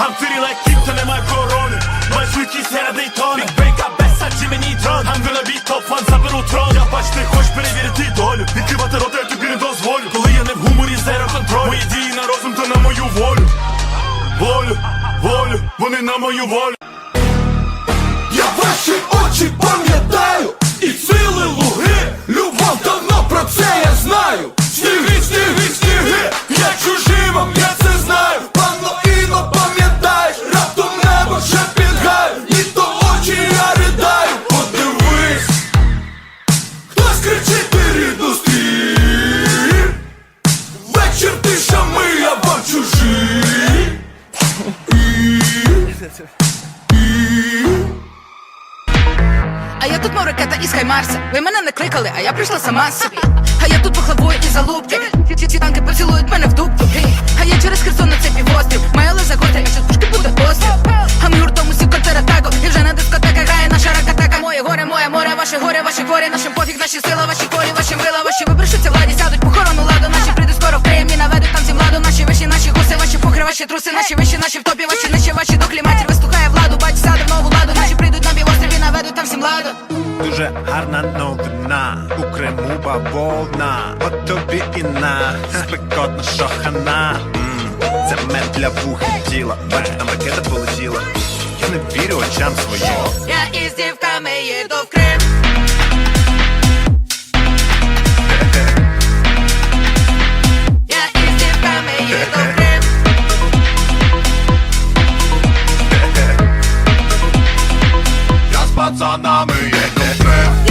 Там my corona My switch is here at Daytona Big тони up best at мені Neutron I'm gonna be top one, заберу трон. Я бач, ти хочеш перевірити долю. Відкривати рота я тобі не дозволю. Коли я не в гуморі, зеро контроль Мої дії на розум, то на мою волю. Волю, волю, вони на мою волю. Я ваші очі А я тут мов ракета із Хаймарса. Ви мене не кликали, а я прийшла сама собі. А я тут похлебую і залупки ваші хворі Нашим пофіг, наші сила, ваші колі, ваші мила Ваші виборшуться владі, сядуть похорону ладу. Наші прийдуть скоро в Київ і наведуть там зі владу. Наші виші, наші гуси, ваші похри, ваші труси. Наші виші, наші в топі, ваші нижче, ваші дохлі Матір вистухає владу, бач, сяде в нову ладу. Наші прийдуть на півострів наведуть там всім ладу. Дуже гарна новина. У Криму бавовна. От тобі і на. Спекотна шохана Це мед для вух і тіла. Бачу, там ракета полетіла. Я не вірю очам своїм. Я із дівками їду в Крим Я з пацанами їду в Крим